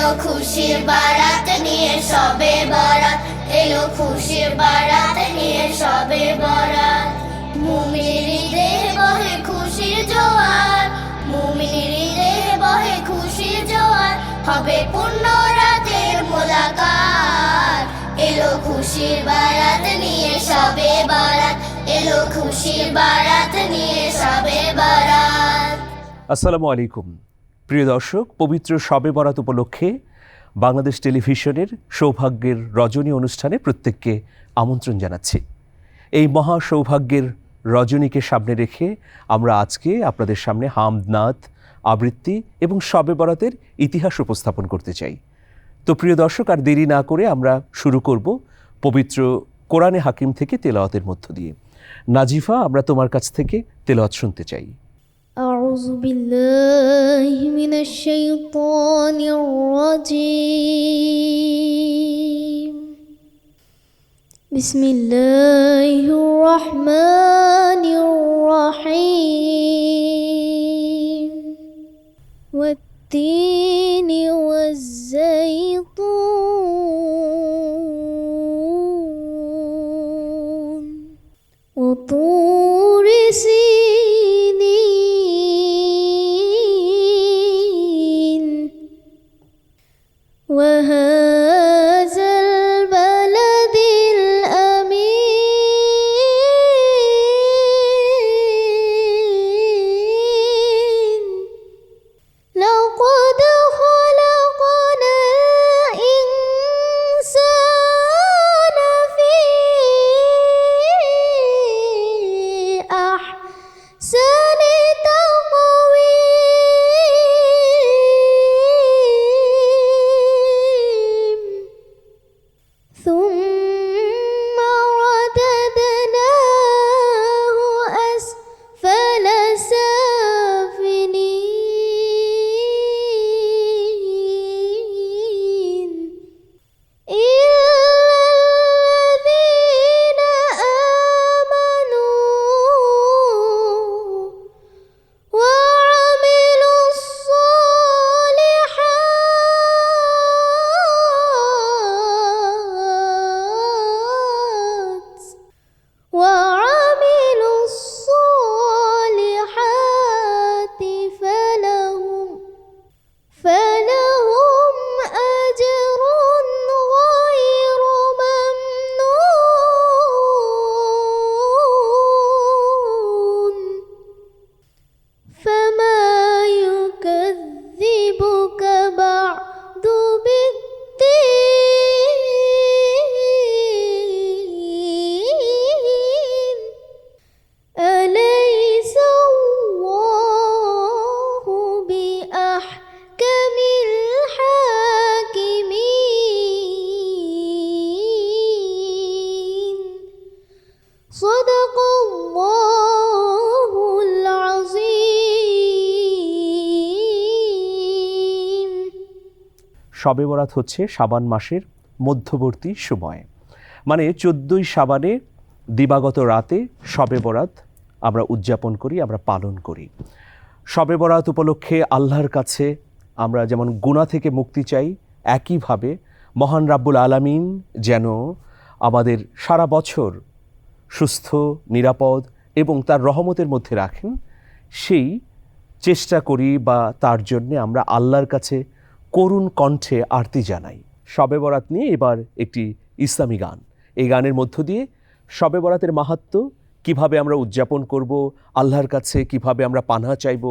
এলো খুশির বারাত নিয়ে সবে বরাত। এলো খুশির বারাত নিয়ে সবে বরাত। মুমিনের হৃদয়ে বহে খুশির জোয়ার। মুমিনের হৃদয়ে বহে খুশির জোয়ার। হবে পূর্ণ রাতের মোলাকাত এলো খুশির বারাত নিয়ে সবে বারাত। এলো খুশির বারাত নিয়ে সবে বারাত। আসসালামু আলাইকুম। প্রিয় দর্শক, পবিত্র শবে বরাত উপলক্ষে বাংলাদেশ টেলিভিশনের সৌভাগ্যের রজনী অনুষ্ঠানে প্রত্যেককে আমন্ত্রণ জানাচ্ছি। এই মহা সৌভাগ্যের রজনীকে সামনে রেখে আমরা আজকে আপনাদের সামনে হামদনাথ, আবৃত্তি এবং শবে বরাতের ইতিহাস উপস্থাপন করতে চাই। তো প্রিয় দর্শক, আর দেরি না করে আমরা শুরু করব পবিত্র কোরআনে হাকিম থেকে তেলাওয়াতের মধ্য দিয়ে। নাজিফা, আমরা তোমার কাছ থেকে তেলাওয়াত শুনতে চাই। أعوذ بالله من الشيطان الرجيم. بسم الله الرحمن الرحيم. والتين والزيتون শবে বরাত হচ্ছে সাবান মাসের মধ্যবর্তী সময়। মানে চোদ্দই সাবানে দিবাগত রাতে শবে বরাত আমরা উদযাপন করি, আমরা পালন করি। শবে বরাত উপলক্ষে আল্লাহর কাছে আমরা যেমন গুণা থেকে মুক্তি চাই, একইভাবে মহান রাব্বুল আলামিন যেন আমাদের সারা বছর সুস্থ, নিরাপদ এবং তার রহমতের মধ্যে রাখেন, সেই চেষ্টা করি বা তার জন্যে আমরা আল্লাহর কাছে করুণ কণ্ঠে আরতি জানাই। শবে বরাত নিয়ে এবার একটি ইসলামী গান। এই গানের মধ্য দিয়ে শবে বরাতের মাহাত্ম, কীভাবে আমরা উদযাপন করব, আল্লাহর কাছে কীভাবে আমরা পানাহা চাইব,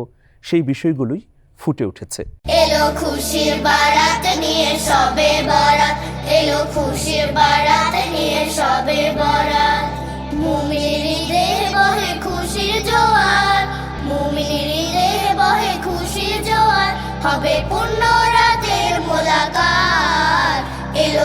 সেই বিষয়গুলোই ফুটে উঠেছে। এলো খুশির বারাত নিয়ে সবে বরাত, এলো খুশির বারাত নিয়ে সবে বরাত। মুমিনের বহে খুশির জোয়ার মুমিনের বহে খুশির জোয়ার, হবে পূর্ণ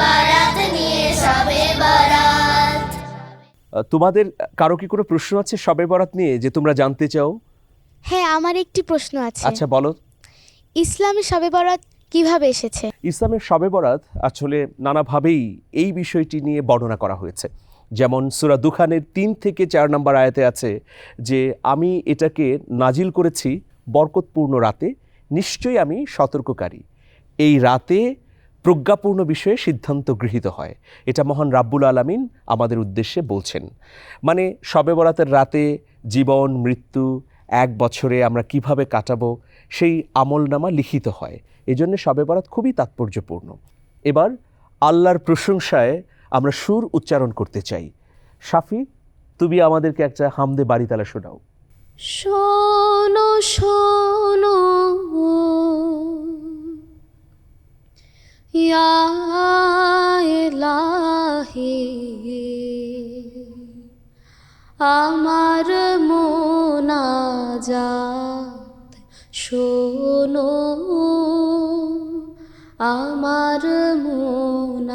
বারাত নিয়ে সবে বারাত। তোমাদের কারও কি কোনো প্রশ্ন আছে শবে বরাত নিয়ে যে তোমরা জানতে চাও? হ্যাঁ আমার একটি প্রশ্ন আছে। আচ্ছা বলো। ইসলামী শবে বরাত কীভাবে এসেছে? ইসলামের শবে বরাত আসলে নানাভাবেই এই বিষয়টি নিয়ে বর্ণনা করা হয়েছে। যেমন সুরা দুখানের তিন থেকে চার নম্বর আয়াতে আছে যে আমি এটাকে নাজিল করেছি বরকতপূর্ণ রাতে নিশ্চয়ই আমি সতর্ককারী। এই রাতে প্রজ্ঞাপূর্ণ বিষয়ে সিদ্ধান্ত গৃহীত হয়। এটা মহান রাব্বুল আলামিন আমাদের উদ্দেশ্যে বলছেন। মানে শবে বরাতের রাতে জীবন, মৃত্যু, এক বছরে আমরা কীভাবে কাটাবো, সেই আমলনামা লিখিত হয়। এই জন্য শবে বরাত খুবই তাৎপর্যপূর্ণ। এবার আল্লাহর প্রশংসায় আমরা সুর উচ্চারণ করতে চাই। সাফি তুমি আমাদেরকে একটা হামদে বাড়িতালা শোনাও। শোনো শোনো। ইয়া ইলাহি আমার মোনাজাত শোনো আমার মোনাজাত।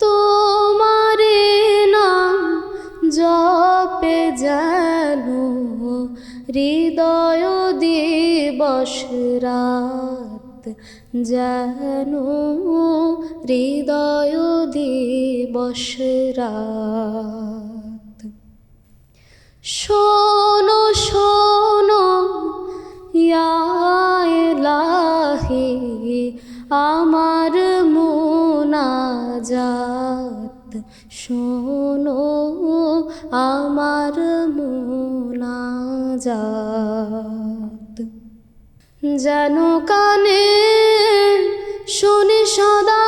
তোমারে নাম জপে যেন হৃদয় দিবস রাত, যেন হৃদয় দিবস রাত। শোনো শোনো ইয়া ইলাহি আমার মোনাজাত। শোনো, আমার মোনাজাত যেন কানে শুনি সদা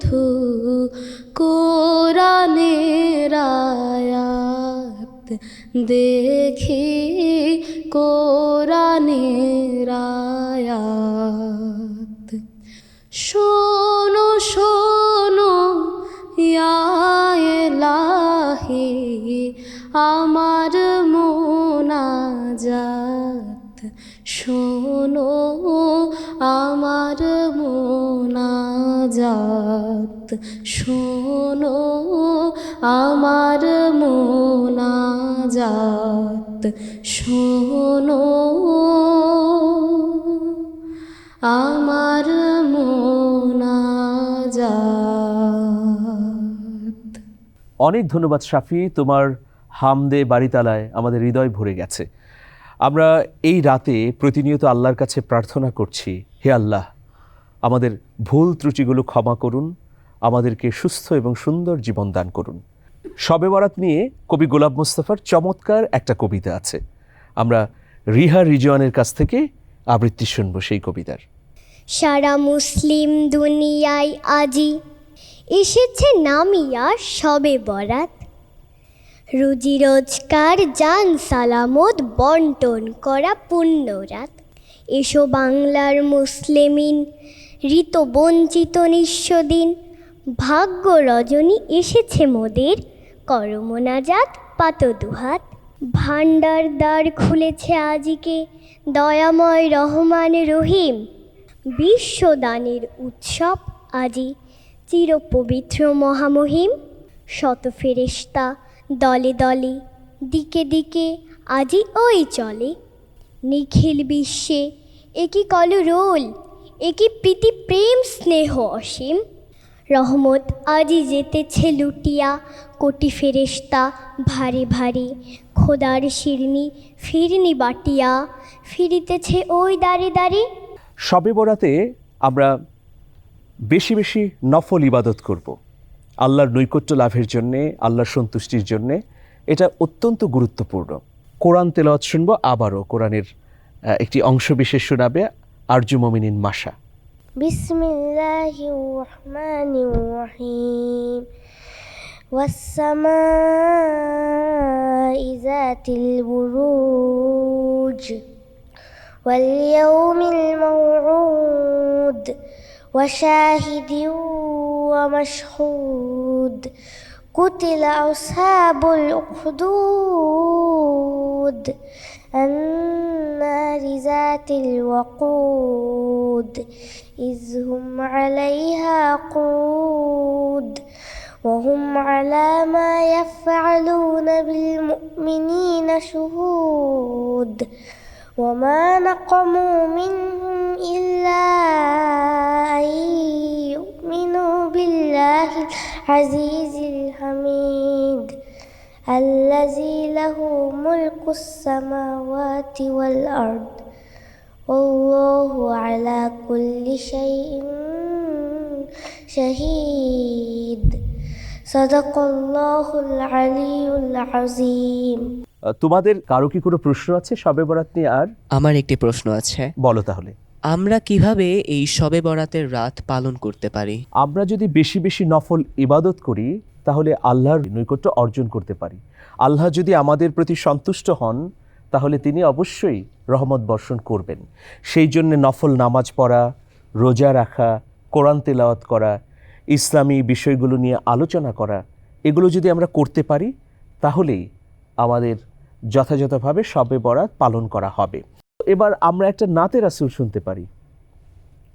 শুধু কোরআনের আয়াত দেখি কোরআনের আয়াত। শোনো শোনো ইয়া ইলাহি আমার মোনাজাত। শোনো আমার মোনাজাত শোনো আমার মোনাজাত। শোনো আমার মোনাজাত। অনেক ধন্যবাদ শাফি, তোমার হামদে বাড়িতালায় আমাদের হৃদয় ভরে গেছে। আমরা এই রাতে প্রতিনিয়ত আল্লাহর কাছে প্রার্থনা করছি, হে আল্লাহ আমাদের ভুল ত্রুটিগুলো ক্ষমা করুন, আমাদেরকে সুস্থ এবং সুন্দর জীবন দান করুন। শবে বরাত নিয়ে কবি গোলাপ মোস্তফার চমৎকার একটা কবিতা আছে। আমরা রিহা রিজওয়ানের কাছ থেকে আবৃত্তি শুনব সেই কবিতার। সারা মুসলিম দুনিয়ায় আজি এসেছে নামিয়া সবে বরাত। রুজি রোজগার, জান সালামত, বন্টন করা পুণ্যরাত এসো বাংলার মুসলিমিন ঋত বঞ্চিত নিঃস্বদিন। ভাগ্য রজনী এসেছে মোদের। করমনাজাত পাত দুহাত ভান্ডার দ্বার খুলেছে আজিকে দয়াময় রহমান রহিম। বিশ্বদানের উৎসব আজি চিরপবিত্র মহামহিম। শত ফেরেশতা দলে দলে, দিকে দিকে আজি ওই চলে। নিখিল বিশ্বে একই কল রোল একই প্রীতি প্রেম স্নেহ অসীম। রহমত আজি যেতেছে লুটিয়া, কোটি ফেরেশতা ভারী ভারী। খোদার শিরনি ফিরনি বাটিয়া, ফিরিতেছে ওই দাঁড়ি দাঁড়ি। শবে বরাতে আমরা বেশি বেশি নফল ইবাদত করব। আল্লাহর নৈকট্য লাভের জন্যে, আল্লাহর সন্তুষ্টির জন্যে। এটা অত্যন্ত গুরুত্বপূর্ণ। কোরআন তেলাওয়াত শুনব আবারও। কোরআনের একটি অংশ বিশেষ শোনাবে। আরজু মমিনিন মাসা بسم الله الرحمن الرحيم والسماء ذات البروج واليوم الموعود وشاهد ومشهود قتل أصحاب الأخدود النار ذات الوقود إذ هم عليها قود. وهم على ما يفعلون بالمؤمنين شهود. وما نقموا منهم إلا أن يؤمنوا بالله العزيز الحميد. الذي له ملك السماوات والأرض والله على كل شيء شهيد صدق الله العلي العظيم আহ, তোমাদের কারো কি কোনো প্রশ্ন আছে শবে বরাত নিয়ে আর আমার একটি প্রশ্ন আছে বলো তাহলে আমরা কিভাবে এই শবে বরাতের রাত পালন করতে পারি আমরা যদি বেশি বেশি নফল ইবাদত করি তাহলে আল্লাহর নৈকট্য অর্জন করতে পারি। আল্লাহ যদি আমাদের প্রতি সন্তুষ্ট হন, তাহলে তিনি অবশ্যই রহমত বর্ষণ করবেন। সেই জন্যে নফল নামাজ পড়া, রোজা রাখা, কোরআন তেলাওয়াত করা, ইসলামী বিষয়গুলো নিয়ে আলোচনা করা, এগুলো যদি আমরা করতে পারি, তাহলেই আমাদের যথাযথভাবে শবে বরাত পালন করা হবে। এবার আমরা একটা নাতে রাসুল শুনতে পারি।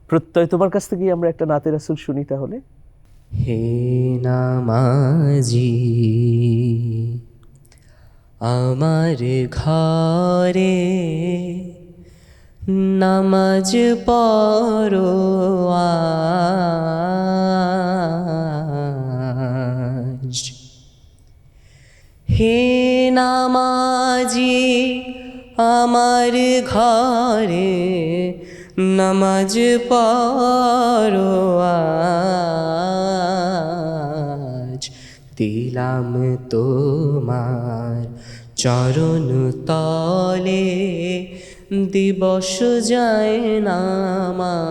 প্রত্যয়, তোমার কাছ থেকেই আমরা একটা নাতে রাসুল শুনি তাহলে? হে নামাজি আমার ঘরে নামাজ পড়ো আজ। হে নামাজি আমার ঘরে নামাজ পড়ো আজ। দিলাম তোমার চরণ তলে, দিবস যায় নামাজ।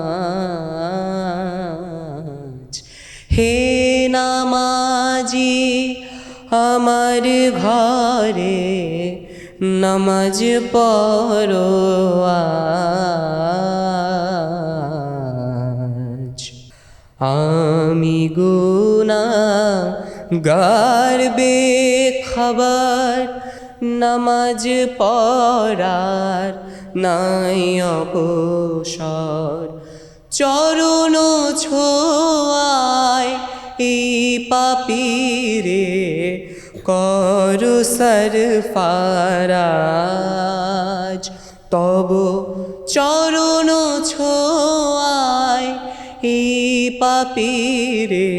হে নামাজি, আমার ঘরে নামাজ পড়ো আমি গুনা গারবে খবর নামাজ পড়ার নাই অবসর। চরণ ছোয়ায় এই পাপিরে কর ফারাজ। তব চরণ ছোয়ায় এই পাপিরে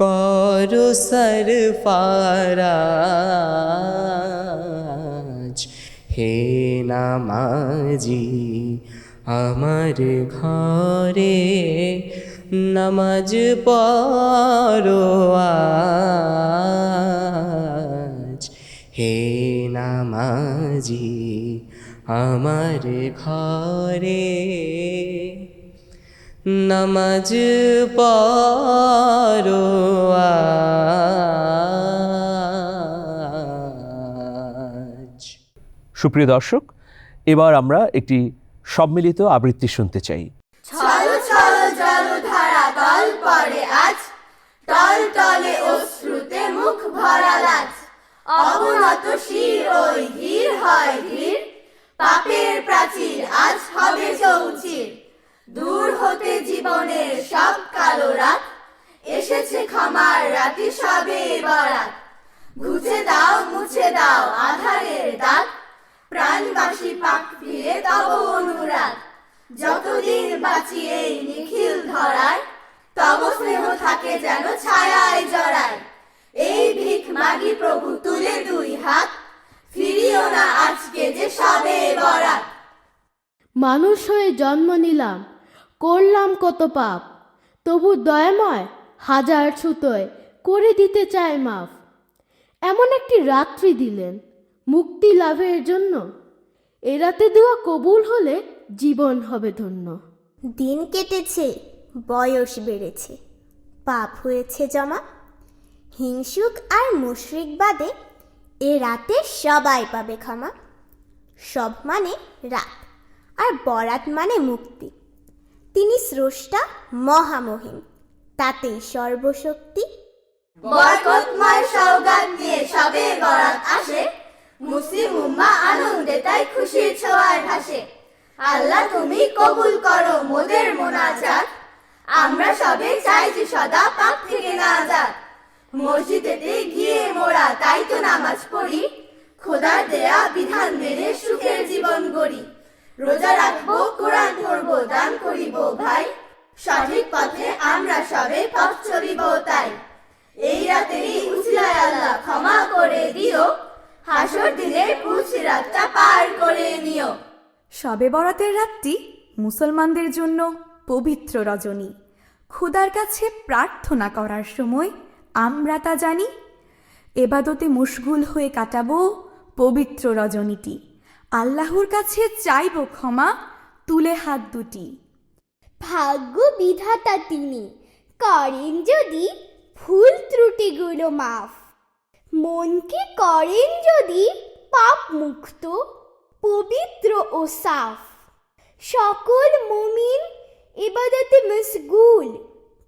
কর সর ফারাজ। হে নামাজি, আমার ঘরে নামাজ পড়ো আজ। হে নামাজি, আমার ঘরে নামাজ পড়ো সুপ্রিয় দর্শক, এবার আমরা একটি সম্মিলিত আবৃত্তি শুনতে চাই। মুখ শির ওই পাপের প্রাচীর আজ হবে চৌচির। দূর হতে জীবনের সব কালো রাত। এসেছে ক্ষমার রাতি সবে বরাত। ঘুচে দাও, মুছে দাও আধারের দাগ প্রাণবাসী পাক ফিরে তব অনুরাগ। যতদিন বাঁচি এই নিখিল ধরায় তব স্নেহ থাকে যেন ছায়ায় জড়ায় এই ভিখ মাগি প্রভু, তুলে দুই হাত, ফিরিও না আজকে যে সবে বরাত। মানুষ হয়ে জন্ম নিলাম, করলাম কত পাপ। তবু দয়াময় হাজার ছুতোয় করে দিতে চায় মাফ। এমন একটি রাত্রি দিলেন মুক্তি লাভের জন্য। এ রাতে দেওয়া কবুল হলে জীবন হবে ধন্য। দিন কেটেছে বয়স বেড়েছে। পাপ হয়েছে জমা হিংসুক আর মুশরিক বাদে এ রাতে সবাই পাবে ক্ষমা। সব মানে রাত আর বরাত মানে মুক্তি। তিনি স্রষ্টা মহামহিম তাতেই সর্বশক্তি। বরকতময় সৌগাত নিয়ে সবে বরাত আসে। মুসলিম উম্মা আনন্দে তাই খুশির ছোঁয়ায় ভাসে। আল্লাহ তুমি কবুল করো মোদের মোনাজাত। আমরা সবে চাই যে সদা পাপ থেকে না যাক। মসজিদেতে গিয়ে মোরা তাই তো নামাজ পড়ি। খোদার দেয়া বিধান মেনে সুখের জীবন গড়ি। রোজা রাখব, কোরআন পড়ব, দান করিব ভাই। সঠিক পথে আমরা সবে পথ চলিব তাই। এই রাতেরই উসিলায় আল্লাহ ক্ষমা করে দিও। হাসর দিনের পুছ রাতটা পার করে নিও। শবে বরাতের রাতটি মুসলমানদের জন্য পবিত্র রজনী। খুদার কাছে প্রার্থনা করার সময় আমরা তা জানি। এবাদতে মুশগুল হয়ে কাটাবো পবিত্র রজনীটি। আল্লাহর কাছে চাইব ক্ষমা তুলে হাত দুটি। ভাগ্য বিধাতা তিনি করেন যদি ভুল ত্রুটিগুলো মাফ। মনকে করেন যদি পাপ মুক্ত পবিত্র ও সাফ? সকল মুমিন ইবাদতে মশগুল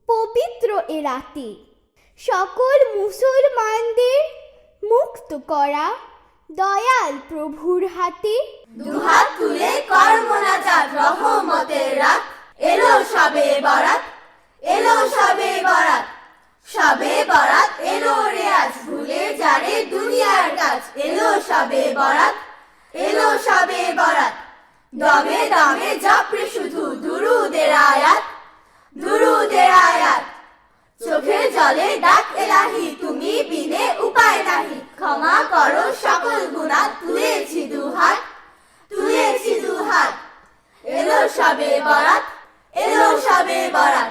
পবিত্র এ রাতে। সকল মুসলমানদের মুক্ত করা দয়াল প্রভুর হাতে। দুহাত তুলে কর মোনাজাত রহমতের রাত। এলো সবে বরাত, এলো সবে বরাত। সবে বরাত এলো রেয়াজ ভুলে যারে দুনিয়ার কাজ। এলো সবে বরাত, এলো সবে বরাত। দমে দমে জপরে শুধু দুরুদের আয়াত দুরুদের আয়াত। চোখের জলে ডাক এলাহি, তুমি বিনে উপায় নাহি। ক্ষমা করো সকল গুণা, তুলেছি দুহাত তুলেছি দুহাত। এলো সবে বরাত, এলো সবে বরাত।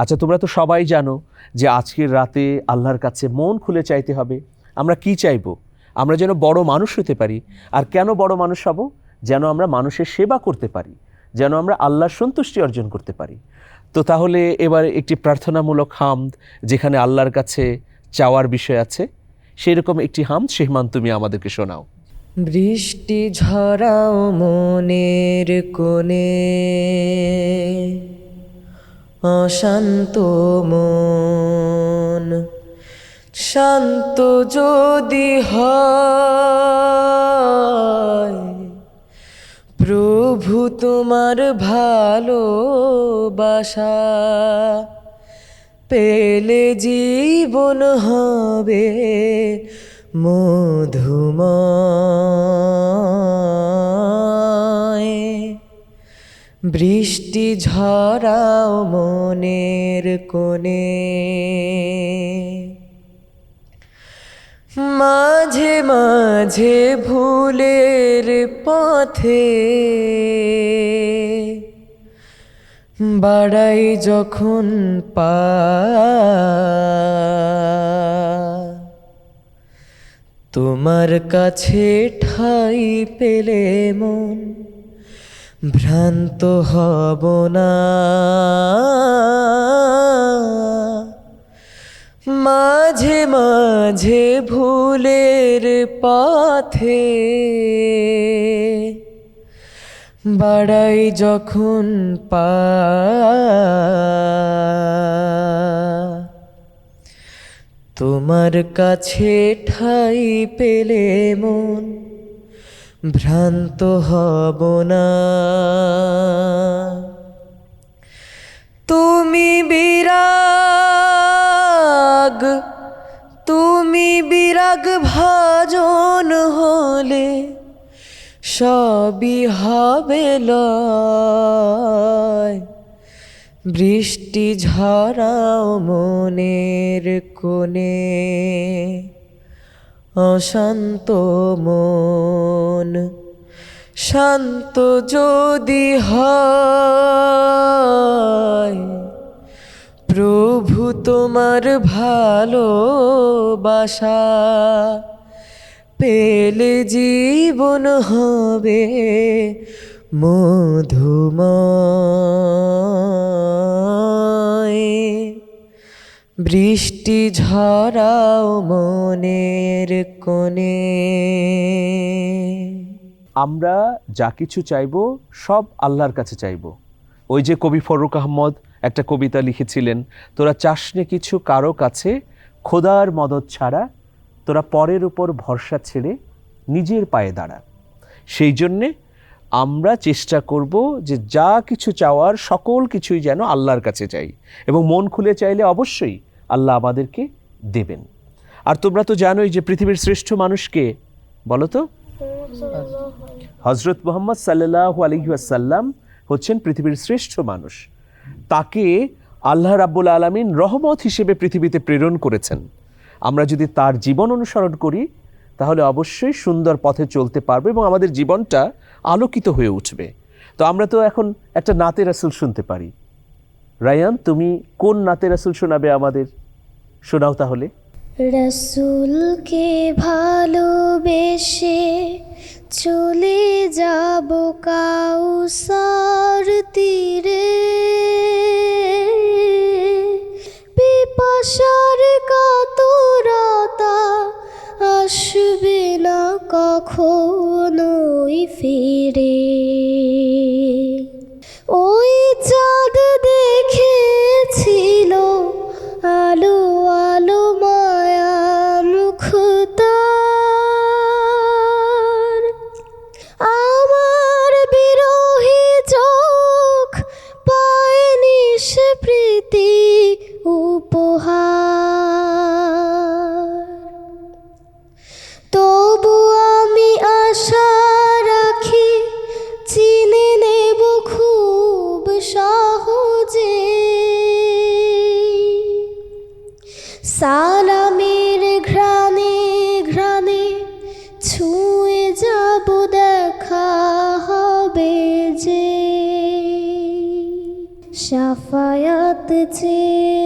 আচ্ছা তোমরা তো সবাই জানো যে আজকের রাতে আল্লাহর কাছে মন খুলে চাইতে হবে, আমরা কি চাইব? আমরা যেন বড় মানুষ হতে পারি। আর কেন বড় মানুষ হব? যেন আমরা মানুষের সেবা করতে পারি। যেন আমরা আল্লাহর সন্তুষ্টি অর্জন করতে পারি। তো তাহলে এবার একটি প্রার্থনামূলক হামদ, যেখানে আল্লাহর কাছে চাওয়ার বিষয় আছে, সেরকম একটি হামদ সেহমান তুমি আমাদেরকে শোনাও। বৃষ্টি ঝরাও মনের কোণে। অশান্ত মন। শান্ত যদি হয় প্রভু তোমার ভালোবাসা পেলে জীবন হবে মধুময়। বৃষ্টি ঝরাও মনের কোণে। মাঝে মাঝে ভুলের পথে বাড়াই যখন পা তোমার কাছে ঠাই পেলে মন ভ্রান্ত হব না। মাঝে মাঝে ভুলের পথে বাড়াই যখন পা। তোমার কাছে ঠাই পেলে মন ভ্রান্ত হব না। তুমি বিরাগ তুমি বিরাগ ভাজন হলে সবই হবে লয়। বৃষ্টি ঝরাও মনের কোণে। অশান্ত মন। শান্ত যদি হয় প্রভু তোমার ভালোবাসা পেলে জীবন হবে মধুময়। বৃষ্টি ঝরাও মনের কোণে। আমরা যা কিছু চাইব, সব আল্লাহর কাছে চাইব। ওই যে কবি ফরুক আহমদ একটা কবিতা লিখেছিলেন, তোরা চাসনে কিছু কারও কাছে, খোদার মদত ছাড়া তোরা পরের উপর ভরসা ছেড়ে নিজের পায়ে দাঁড়া। সেই জন্যে আমরা চেষ্টা করব যে যা কিছু চাওয়ার সকল কিছুই যেন আল্লাহর কাছে চাই এবং মন খুলে চাইলে অবশ্যই আল্লাহ আমাদেরকে দেবেন। আর তোমরা তো জানোই যে পৃথিবীর শ্রেষ্ঠ মানুষকে, বলো তো? হজরত মোহাম্মদ সাল্লাহ আলহিহাসাল্লাম হচ্ছেন পৃথিবীর শ্রেষ্ঠ মানুষ। তাকে আল্লাহ রাব্বুল আলমিন রহমত হিসেবে পৃথিবীতে প্রেরণ করেছেন। আমরা যদি তার জীবন অনুসরণ করি, তাহলে অবশ্যই সুন্দর পথে চলতে পারব এবং আমাদের জীবনটা আলোকিত হয়ে উঠবে। তো আমরা তো এখন একটা নাতে রাসুল শুনতে পারি। রায়ান, তুমি কোন নাতে রাসুল শোনাবে আমাদের? শোনাও তাহলে। রসুলকে ভালোবেসে চলে যাব কাউসার তীরে। পিপাসার কাতরতা আসবে না কখনোই ফিরে। ওই সালামের ঘ্রাণে ঘ্রাণে ছুঁয়ে যাব দেখা হবে যে। সাফায়াত চেয়ে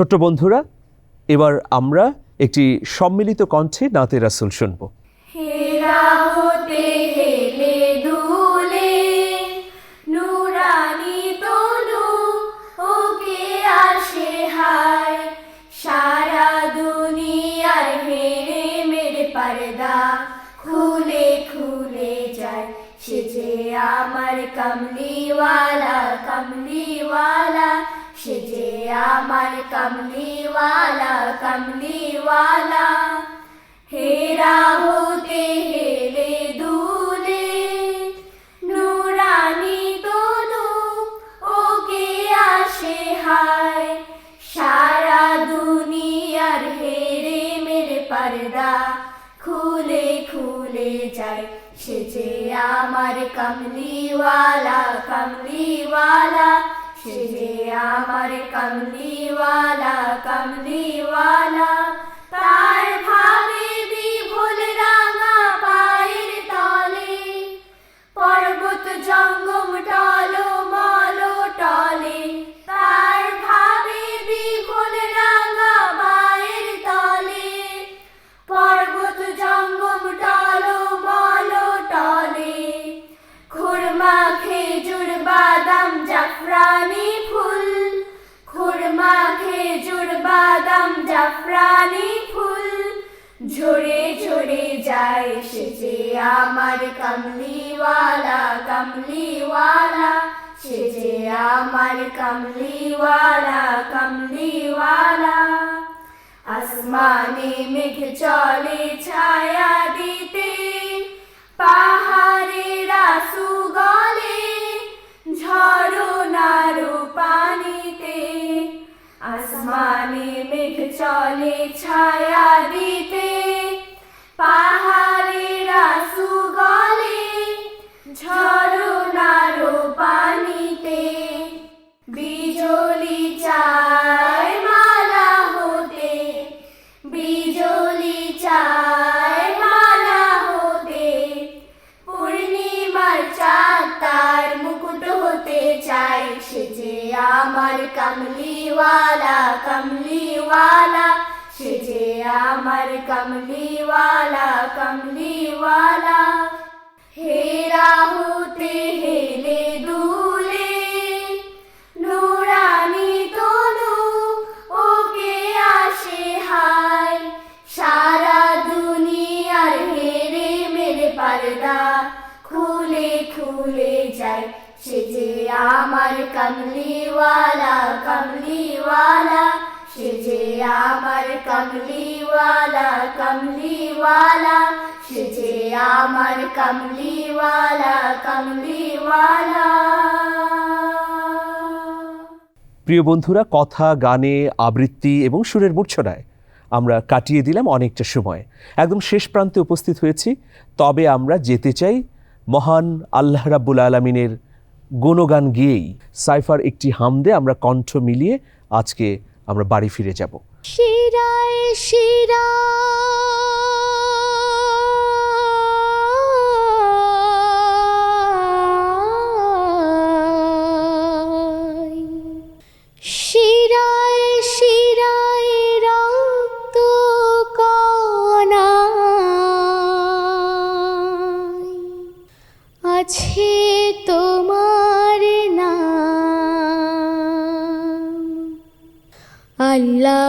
ছোট্ট বন্ধুরা, এবার আমরা একটি সম্মিলিত কণ্ঠে নাতে রাসুল শুনব। খুলে খুলে যায়। সে যে আমার কমলিওয়ালা কমলিওয়ালা আমার কমলিওয়ালা কমলিওয়ালা। হেরা হতে হেলে দুলে নুরানি তনু, ওকে আসে হায়। সারা দুনিয়ার হেরে মেরে পর্দা খুলে খুলে যায়। সে যে আমার কমলিওয়ালা কমলিওয়ালা সে যে আমার কমলিওয়ালা কমলিওয়ালা, তার ভাবে বিভোল রাঙা পায়ের তলে। পর্বত জঙ্গম টলো মলো টলে। কামলিওয়ালা কামলিওয়ালা হেরা হতে হেলে দুলে নুরানি তনু ওকে আসে হায় সারা দুনিয়ার হেরে মেরে পর্দা খুলে খুলে যায় সে যে আমার কমলিওয়ালা কমলিওয়ালা সে আমার কমলিওয়ালা কমলিওয়ালা, সে আমার কমলিওয়ালা কমলিওয়ালা। প্রিয় বন্ধুরা, কথা, গানে, আবৃত্তি এবং সুরের মূর্ছনায় আমরা কাটিয়ে দিলাম অনেকটা সময়। একদম শেষ প্রান্তে উপস্থিত হয়েছি। তবে আমরা যেতে চাই মহান আল্লাহ রাব্বুল আলমিনের গুণগান গিয়েই। সাইফার একটি হামদে আমরা কণ্ঠ মিলিয়ে আজকে আমরা বাড়ি ফিরে যাব। শিরায় শিরা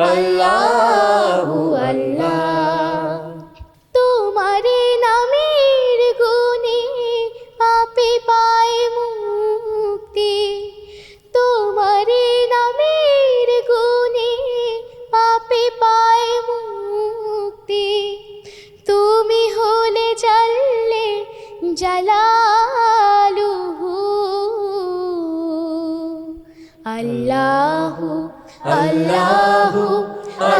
আল্লাহু আল্লাহু। আল্লাহ তোমারে নামের গুণে পাপে পায় মুক্তি। তোমারে নামের গুণে পাপে পায় মুক্তি। তুমি হলে জানলে জালালুহু। আল্লাহু